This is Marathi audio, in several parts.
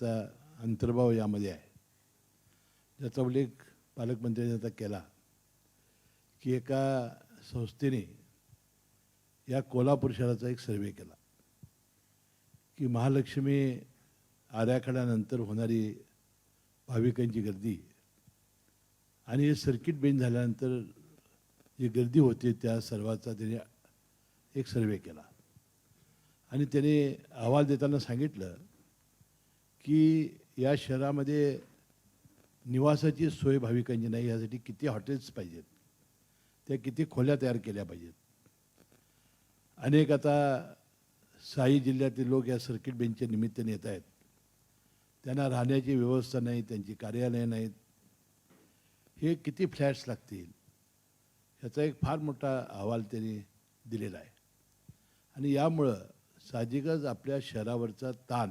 चा अंतर्भाव यामध्ये आहे. ज्याचा उल्लेख पालकमंत्र्यांनी आता केला की एका संस्थेने या कोल्हापूर शहराचा एक सर्वे केला की महालक्ष्मी आराखड्यानंतर होणारी भाविकांची गर्दी आणि हे सर्किट बेंच झाल्यानंतर जी गर्दी होते त्या सर्वाचा त्याने एक सर्वे केला. आणि त्याने अहवाल देताना सांगितलं की या शहरामध्ये निवासाची सोय भाविकांची नाही यासाठी किती हॉटेल्स पाहिजेत? त्या किती खोल्या तयार केल्या पाहिजेत? अनेक आता साई जिल्ह्यातील लोक या सर्किट बेंचच्या निमित्ताने येत आहेत. त्यांना राहण्याची व्यवस्था नाही त्यांची कार्यालयं नाहीत. हे किती फ्लॅट्स लागतील? ह्याचा एक फार मोठा अहवाल त्यांनी दिलेला आहे. आणि यामुळं साहजिकच आपल्या शहरावरचा ताण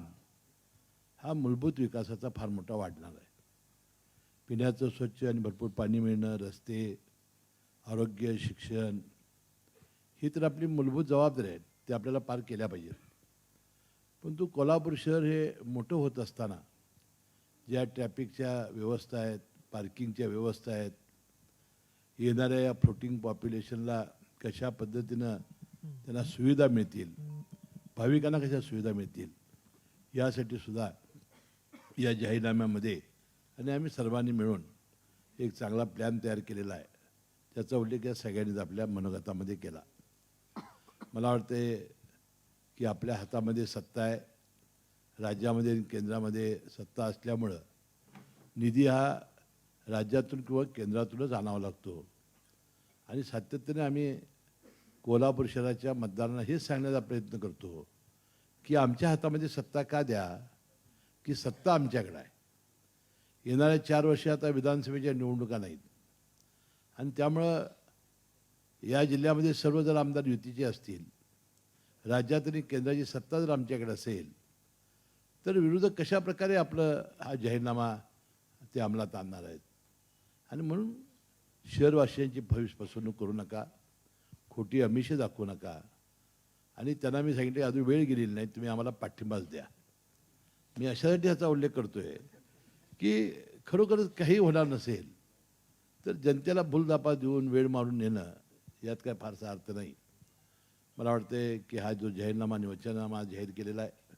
हा मूलभूत विकासाचा फार मोठा वाढणार आहे. पिण्याचं स्वच्छ आणि भरपूर पाणी मिळणं रस्ते आरोग्य शिक्षण ही तर आपली मूलभूत जबाबदारी आहेत ते आपल्याला पार केल्या पाहिजेत. परंतु कोल्हापूर शहर हे मोठं होत असताना ज्या ट्रॅफिकच्या व्यवस्था आहेत पार्किंगच्या व्यवस्था आहेत येणाऱ्या या फ्लोटिंग पॉप्युलेशनला कशा पद्धतीनं त्यांना सुविधा मिळतील भाविकांना कशा सुविधा मिळतील यासाठी सुद्धा या जाहीरनाम्यामध्ये. आणि आम्ही सर्वांनी मिळून एक चांगला प्लॅन तयार केलेला आहे. त्याचा उल्लेख या सगळ्यांनीच आपल्या मनोगतामध्ये केला. मला वाटते की आपल्या हातामध्ये सत्ता आहे. राज्यामध्ये आणि केंद्रामध्ये सत्ता असल्यामुळं निधी हा राज्यातून किंवा केंद्रातूनच आणावा लागतो. आणि सातत्याने आम्ही कोल्हापूर शहराच्या मतदारांना हेच सांगण्याचा प्रयत्न करतो की आमच्या हातामध्ये सत्ता का द्या? की सत्ता आमच्याकडं आहे. येणाऱ्या चार वर्षे आता विधानसभेच्या निवडणुका नाहीत. आणि त्यामुळं या जिल्ह्यामध्ये सर्व जर आमदार युतीचे असतील राज्यात आणि केंद्राची सत्ता जर आमच्याकडे असेल तर विरोधक कशा प्रकारे आपलं हा जाहीरनामा ते अंमलात आणणार आहेत? आणि म्हणून शहरवासियांची भविष्य फसवणूक करू नका खोटी अमिषे दाखवू नका. आणि त्यांना मी सांगितले अजून वेळ गेलेली नाही तुम्ही आम्हाला पाठिंबाच द्या. मी अशासाठी ह्याचा उल्लेख करतोय की खरोखरच काही होणार नसेल तर जनतेला भूलदापा देऊन वेळ मारून नेणं यात काय फारसा अर्थ नाही. मला वाटते की हा जो जाहीरनामा निवचनामा जाहीर केलेला आहे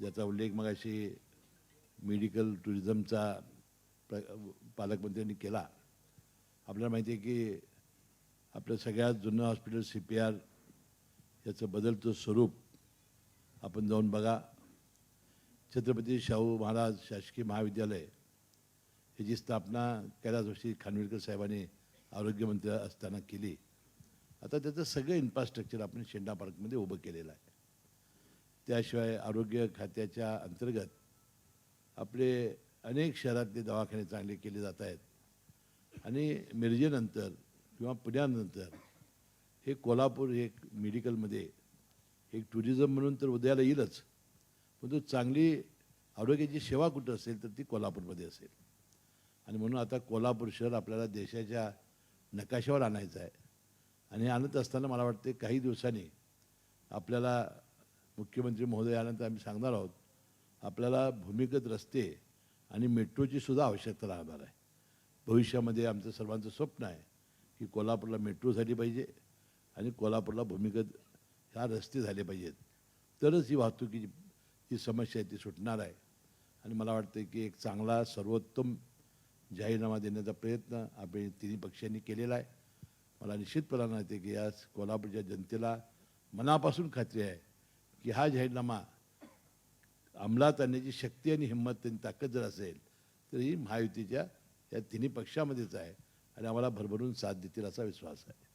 ज्याचा उल्लेख मग अशी मेडिकल टुरिझमचा प्र पालकमंत्र्यांनी केला. आपल्याला माहिती आहे की आपलं सगळ्यात जुनं हॉस्पिटल सी पी आर याचं बदलतं स्वरूप आपण जाऊन बघा. छत्रपती शाहू महाराज शासकीय महाविद्यालय याची स्थापना कैलास जोशी खानविलकर साहेबांनी आरोग्यमंत्री असताना केली. आता त्याचं सगळं इन्फ्रास्ट्रक्चर आपण शेंडा पार्कमध्ये उभं केलेलं आहे. त्याशिवाय आरोग्य खात्याच्या अंतर्गत आपले अनेक शहरातले दवाखाने चांगले केले जात आहेत. आणि मिरजेनंतर किंवा पुण्यानंतर हे कोल्हापूर एक मेडिकलमध्ये एक टुरिझम म्हणून तर उदयाला येईलच. परंतु चांगली आरोग्याची सेवा कुठं असेल तर ती कोल्हापूरमध्ये असेल. आणि म्हणून आता कोल्हापूर शहर आपल्याला देशाच्या नकाशावर आणायचं आहे. आणि आणत असताना मला वाटते काही दिवसांनी आपल्याला मुख्यमंत्री महोदयानंतर आम्ही सांगणार आहोत आपल्याला भूमिगत रस्ते आणि मेट्रोची सुद्धा आवश्यकता राहणार आहे. भविष्यामध्ये आमचं सर्वांचं स्वप्न आहे की कोल्हापूरला मेट्रो झाली पाहिजे आणि कोल्हापूरला भूमिगत ह्या रस्ते झाले पाहिजेत. तरच ही वाहतुकीची ही समस्या आहे ती सुटणार आहे. आणि मला वाटतं की एक चांगला सर्वोत्तम जाहीरनामा देण्याचा प्रयत्न आपण तिन्ही पक्षांनी केलेला आहे. मला निश्चितपणा माहिती आहे की या कोल्हापूरच्या जनतेला मनापासून खात्री आहे की हा जाहीरनामा अंमलात आणण्याची शक्ती आणि हिंमत आणि ताकद जर असेल तर ही महायुतीच्या या तिन्ही पक्षामध्येच आहे. आणि आम्हाला भरभरून साथ देतील असा विश्वास आहे.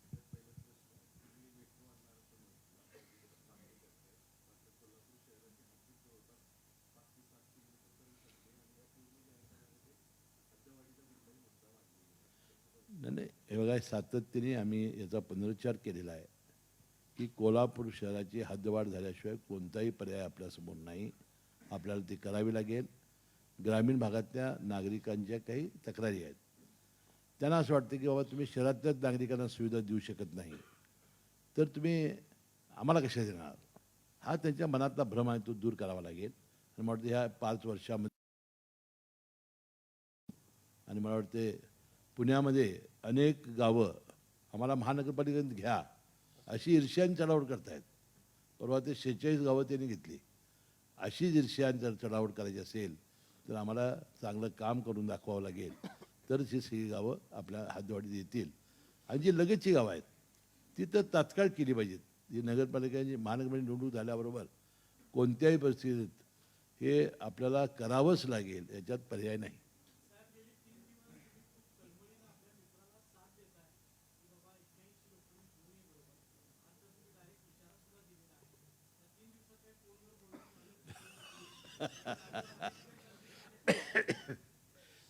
नाही हे बघा सातत्याने आम्ही याचा पुनरुच्चार केलेला आहे की कोल्हापूर शहराची हद्दवाढ झाल्याशिवाय कोणताही पर्याय आपल्यासमोर नाही. आपल्याला ती करावी लागेल. ग्रामीण भागातल्या नागरिकांच्या काही तक्रारी आहेत. त्यांना असं वाटतं की बाबा तुम्ही शहरातल्याच नागरिकांना सुविधा देऊ शकत नाही. तर तुम्ही आम्हाला कशा देणार? हा त्यांच्या मनातला भ्रम आहे तो दूर करावा लागेल. आणि मला वाटतं ह्या पाच वर्षामध्ये आणि मला वाटते पुण्यामध्ये अनेक गावं आम्हाला महानगरपालिकेत घ्या अशी ईर्ष्यान चढावड करतायत. परवा ते शेहेचाळीस गावं त्यांनी घेतली. अशीच ईर्ष्यान जर चढावड करायची असेल तर आम्हाला चांगलं काम करून दाखवावं लागेल. तरच ही सगळी गावं आपल्या हातवाडीत येतील. आणि जी लगेचची गावं आहेत ती तर तात्काळ केली पाहिजेत. जी नगरपालिकेची महानगरपालिका निवडणूक झाल्याबरोबर कोणत्याही परिस्थितीत हे आपल्याला करावंच लागेल याच्यात पर्याय नाही.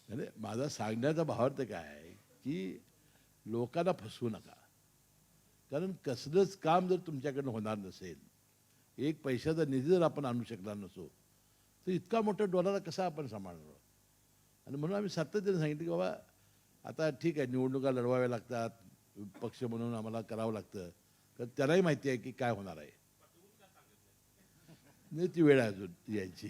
अरे माझा सांगण्याचा भावार्थ काय आहे की लोकांना फसवू नका. कारण कसलंच काम जर तुमच्याकडनं होणार नसेल एक पैशाचा निधी जर आपण आणू शकणार नसो तर इतका मोठा डोलारा कसा आपण सांभाळणार आणि म्हणून आम्ही सातत्याने सांगितलं की बाबा आता ठीक आहे निवडणुका लढवाव्या लागतात पक्ष म्हणून आम्हाला करावं लागतं तर त्यालाही माहिती आहे की काय होणार आहे. नाही ती वेळ आहे अजून यायची.